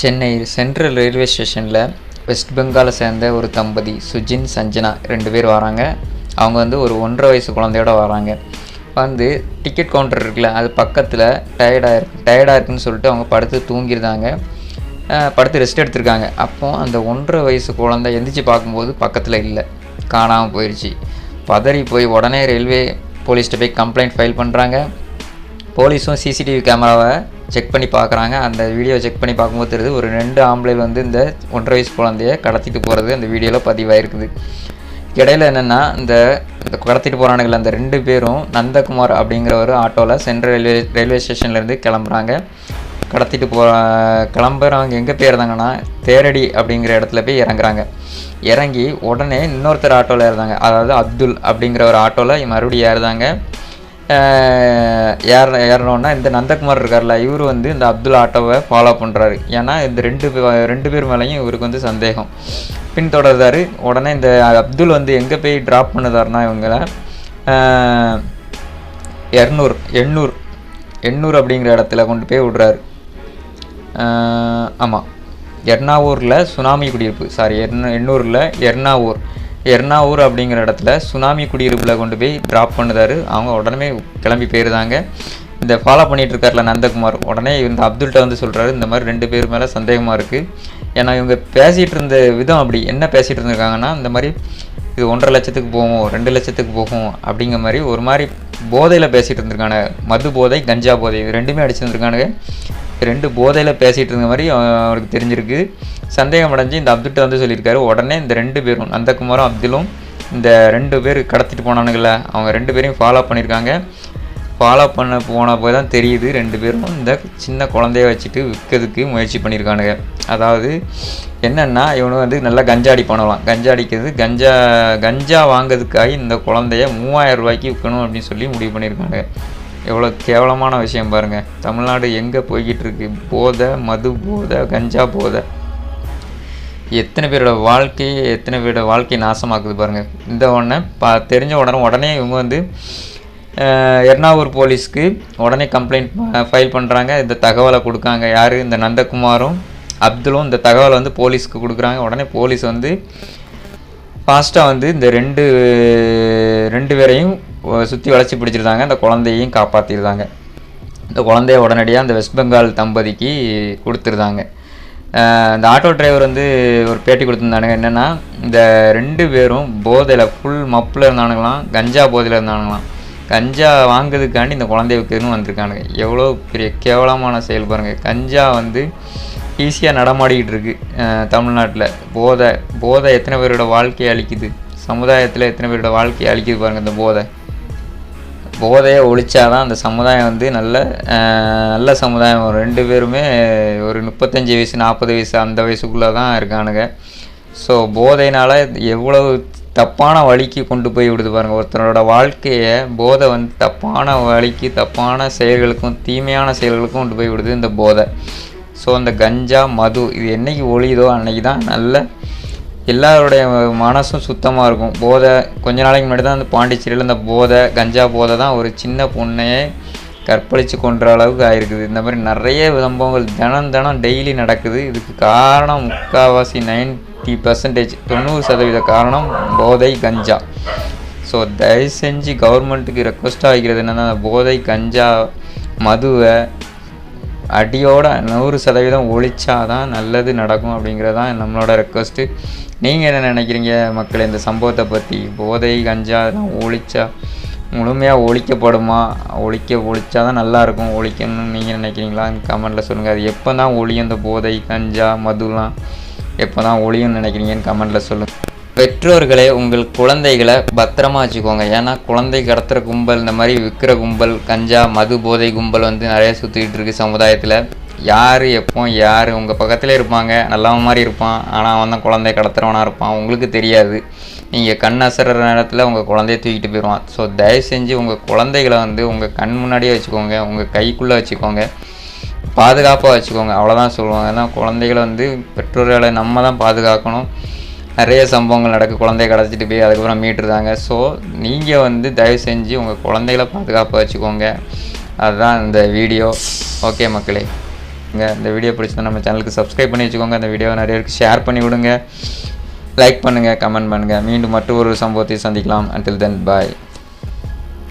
Chennai central railway ஸ்டேஷனில் west பெங்காலை சேர்ந்த ஒரு தம்பதி சுஜின் சஞ்சனா ரெண்டு பேர் வராங்க. அவங்க வந்து ஒரு ஒன்றரை வயசு குழந்தையோட வராங்க. வந்து டிக்கெட் கவுண்டர் இருக்குல்ல அது பக்கத்தில் டயர்டாக இருக்கு டயர்டாக இருக்குன்னு சொல்லிட்டு அவங்க படுத்து தூங்கியிருந்தாங்க. படுத்து ரெஸ்ட் எடுத்திருக்காங்க. அப்போ அந்த ஒன்றரை வயசு குழந்தை எந்திரிச்சு பார்க்கும்போது பக்கத்தில் இல்லை. காணாமல் போயிடுச்சு பதறி போய் உடனே ரயில்வே போலீஸ்கிட்ட போய் கம்ப்ளைண்ட் ஃபைல் பண்ணுறாங்க போலீஸும் சிசிடிவி கேமராவை செக் பண்ணி பார்க்குறாங்க. அந்த வீடியோ செக் பண்ணி பார்க்கும்போது தெரியுது ஒரு ரெண்டு ஆம்பளை வந்து இந்த ஒன்றரை வயசு குழந்தைய கடத்திட்டு போகிறது அந்த வீடியோவில் பதிவாயிருக்குது. இடையில என்னென்னா இந்த இந்த கடத்திட்டு போகிறானுங்கள அந்த ரெண்டு பேரும் நந்தகுமார் அப்படிங்கிற ஒரு ஆட்டோவில் சென்ட்ரல் ரயில்வே ரயில்வே ஸ்டேஷன்லேருந்து கிளம்புறாங்க. கடத்திட்டு போ கிளம்புறவங்க எங்கே போயிருந்தாங்கன்னா தேரடி அப்படிங்கிற இடத்துல போய் இறங்குறாங்க. இறங்கி உடனே இன்னொருத்தர் ஆட்டோவில் இறந்தாங்க அதாவது அப்துல் அப்படிங்கிற ஒரு ஆட்டோவில் மறுபடியும் ஏறுதாங்க ஏற ஏறணுன்னா இந்த நந்தகுமார் இருக்கார்ல இவர் வந்து இந்த அப்துல் ஆட்டோவை ஃபாலோ பண்ணுறாரு ஏன்னா இந்த ரெண்டு ரெண்டு பேர் மேலேயும் இவருக்கு வந்து சந்தேகம். பின்தொடர்றாரு உடனே இந்த அப்துல் வந்து எங்கே போய் ட்ராப் பண்ணுதாருன்னா இவங்கள இரநூறு எண்ணூர் எண்ணூர் எண்ணூர் அப்படிங்கிற இடத்துல கொண்டு போய் விடுறாரு. ஆமாம் எர்ணாவூரில் சுனாமி குடியிருப்பு. சாரி எர்ண எண்ணூரில் எர்ணாவூர். எர்ணாவூர் அப்படிங்கிற இடத்துல சுனாமி குடியிருப்பில் கொண்டு போய் ட்ராப் பண்ணுதாரு. அவங்க உடனே கிளம்பி போயிருந்தாங்க. இந்த ஃபாலோ பண்ணிகிட்டு இருக்கார்ல நந்தகுமார் உடனே இந்த அப்துல்கிட்ட வந்து சொல்கிறாரு இந்த மாதிரி ரெண்டு பேர் மேலே சந்தேகமாக இருக்குது ஏன்னா இவங்க பேசிகிட்டு இருந்த விதம் அப்படி. என்ன பேசிகிட்டு இருந்திருக்காங்கன்னா இந்த மாதிரி இது ஒன்றரை லட்சத்துக்கு போகும் ரெண்டு லட்சத்துக்கு போகும் அப்படிங்கிற மாதிரி ஒரு மாதிரி போதையில் பேசிகிட்டு இருந்திருக்காங்க. மது போதை கஞ்சா போதை இது ரெண்டுமே அடிச்சிருந்துருக்கானுங்க. ரெண்டு போதையில் பேசிகிட்டு இருந்த மாதிரி அவருக்கு தெரிஞ்சிருக்கு. சந்தேகம் அடைஞ்சு இந்த அப்துல்கிட்ட வந்து சொல்லியிருக்காரு உடனே இந்த ரெண்டு பேரும் நந்தகுமாரும் அப்துலும் இந்த ரெண்டு பேர் கடத்திட்டு போனானுங்கள அவங்க ரெண்டு பேரையும் ஃபாலோ பண்ணியிருக்காங்க ஃபாலோ பண்ண போன போய் தான் தெரியுது ரெண்டு பேரும் இந்த சின்ன குழந்தைய வச்சுட்டு விற்கிறதுக்கு முயற்சி பண்ணியிருக்கானுங்க அதாவது என்னென்னா இவனு வந்து நல்லா கஞ்சாடி பண்ணலாம் கஞ்சா அடிக்கிறது கஞ்சா கஞ்சா வாங்கிறதுக்காக இந்த குழந்தைய மூவாயிரம் ரூபாய்க்கு விற்கணும் அப்படின்னு சொல்லி முடிவு பண்ணியிருக்காங்க எவ்வளோ கேவலமான விஷயம் பாருங்கள் தமிழ்நாடு எங்கே போய்கிட்டு இருக்கு போதை மது போதை கஞ்சா போதை. எத்தனை பேரோட வாழ்க்கையை எத்தனை பேரோட வாழ்க்கையை நாசமாக்குது பாருங்கள் இந்த உடனே பா தெரிஞ்ச உடனே உடனே இவங்க வந்து எர்ணாவூர் போலீஸ்க்கு உடனே கம்ப்ளைண்ட் ஃபைல் பண்ணுறாங்க இந்த தகவலை கொடுக்காங்க. யார்? இந்த நந்தகுமாரும் அப்துலும் இந்த தகவலை வந்து போலீஸ்க்கு கொடுக்குறாங்க. உடனே போலீஸ் வந்து ஃபாஸ்ட்டாக வந்து இந்த ரெண்டு ரெண்டு பேரையும் சுற்றி வளைச்சி பிடிச்சிருந்தாங்க. அந்த குழந்தையையும் காப்பாற்றிருந்தாங்க இந்த குழந்தைய உடனடியாக அந்த வெஸ்ட் பெங்கால் தம்பதிக்கு கொடுத்துருந்தாங்க. இந்த ஆட்டோ டிரைவர் வந்து ஒரு பேட்டி கொடுத்துருந்தானுங்க. என்னென்னா இந்த ரெண்டு பேரும் போதையில் ஃபுல் மப்பில் இருந்தானுங்களாம் கஞ்சா போதையில் இருந்தானுங்களாம். கஞ்சா வாங்குறதுக்காண்டி இந்த குழந்தைய விற்கிறதுன்னு வந்திருக்கானுங்க. எவ்வளோ பெரிய கேவலமான செயல் பாருங்கள் கஞ்சா வந்து ஈஸியாக நடமாடிக்கிட்டு இருக்கு தமிழ்நாட்டில். போதை போதை எத்தனை பேரோட வாழ்க்கையை அழிக்குது? சமுதாயத்தில் எத்தனை பேரோட வாழ்க்கையை அழிக்குது பாருங்கள் இந்த போதை. போதையை ஒழிச்சாதான் அந்த சமுதாயம் வந்து நல்ல நல்ல சமுதாயம் வரும். ரெண்டு பேருமே ஒரு முப்பத்தஞ்சு வயசு நாற்பது வயசு அந்த வயசுக்குள்ளே தான் இருக்கானுங்க. ஸோ போதையினால் எவ்வளவு தப்பான வழிக்கு கொண்டு போய் விடுது பாருங்கள் ஒருத்தரோட வாழ்க்கையை போதை வந்து தப்பான வழிக்கு தப்பான செயல்களுக்கும் தீமையான செயல்களுக்கும் கொண்டு போய் விடுது இந்த போதை. ஸோ அந்த கஞ்சா மது இது என்றைக்கு ஒழியுதோ அன்னைக்கு தான் நல்ல எல்லாருடைய மனசும் சுத்தமாக இருக்கும். போதை கொஞ்ச நாளைக்கு முன்னாடி தான் அந்த பாண்டிச்சேரியில் அந்த போதை கஞ்சா போதை தான் ஒரு சின்ன பொண்ணையே கற்பழித்து கொன்ற அளவுக்கு ஆயிருக்குது. இந்த மாதிரி நிறைய சம்பவங்கள் தினம் தினம் டெய்லி நடக்குது. இதுக்கு காரணம் முக்கால்வாசி நைன்ட்டி பர்சன்டேஜ் தொண்ணூறு சதவீத காரணம் போதை கஞ்சா. ஸோ தயவு செஞ்சு கவர்மெண்ட்டுக்கு ரெக்வஸ்ட்டாக வைக்கிறது என்னென்னா போதை கஞ்சா மதுவை அடியோட நூறு சதவீதம் ஒழிச்சாதான் நல்லது நடக்கும் அப்படிங்கிறது தான் நம்மளோட ரெக்வஸ்ட்டு நீங்கள் என்ன நினைக்கிறீங்க மக்கள் இந்த சம்பவத்தை பற்றி போதை கஞ்சா அதெல்லாம் ஒழிச்சா முழுமையாக ஒழிக்கப்படுமா? ஒழிக்க ஒழிச்சா தான் நல்லாயிருக்கும். ஒழிக்கணும்னு நீங்கள் நினைக்கிறீங்களா? கமெண்ட்டில் சொல்லுங்கள் அது எப்போ தான் ஒழியும்? இந்த போதை கஞ்சா மதுலாம் எப்போ தான் ஒழியும்னு நினைக்கிறீங்கன்னு கமெண்ட்டில் சொல்லுங்கள் பெற்றோர்களே உங்கள் குழந்தைகளை பத்திரமா வச்சுக்கோங்க. ஏன்னா குழந்தை கடத்துகிற கும்பல் இந்த மாதிரி விற்கிற கும்பல் கஞ்சா மது போதை கும்பல் வந்து நிறைய சுற்றிக்கிட்டு இருக்கு சமுதாயத்தில். யார் எப்போ யார் உங்கள் பக்கத்தில் இருப்பாங்க. நல்லவன் மாதிரி இருப்பான். ஆனால் அவன் தான் குழந்தை கடத்துறவனாக இருப்பான். உங்களுக்கு தெரியாது. நீங்கள் கண் அசற நேரத்தில் உங்கள் குழந்தைய தூக்கிட்டு போயிடுவான். ஸோ தயவு செஞ்சு உங்கள் குழந்தைகளை வந்து உங்கள் கண் முன்னாடியே வச்சுக்கோங்க. உங்கள் கைக்குள்ளே வச்சுக்கோங்க. பாதுகாப்பாக வச்சுக்கோங்க. அவ்வளோதான் சொல்லுவாங்க. ஏன்னா குழந்தைகளை வந்து பெற்றோர்களை நம்ம தான் பாதுகாக்கணும். நிறைய சம்பவங்கள் நடக்கு. குழந்தைய கிடச்சிட்டு போய் அதுக்கப்புறம் மீட்டுருந்தாங்க ஸோ நீங்கள் வந்து தயவு செஞ்சு உங்கள் குழந்தைகளை பாதுகாப்பாக வச்சுக்கோங்க. அதுதான் இந்த வீடியோ. ஓகே மக்களே. இங்கே இந்த வீடியோ பிடிச்சா நம்ம சேனலுக்கு சப்ஸ்கிரைப் பண்ணி வச்சுக்கோங்க. இந்த வீடியோவை நிறைய பேருக்கு ஷேர் பண்ணி விடுங்க. லைக் பண்ணுங்கள் கமெண்ட் பண்ணுங்கள் மீண்டும் மற்றொரு சம்பவத்தை சந்திக்கலாம். அண்டில் தென் பாய்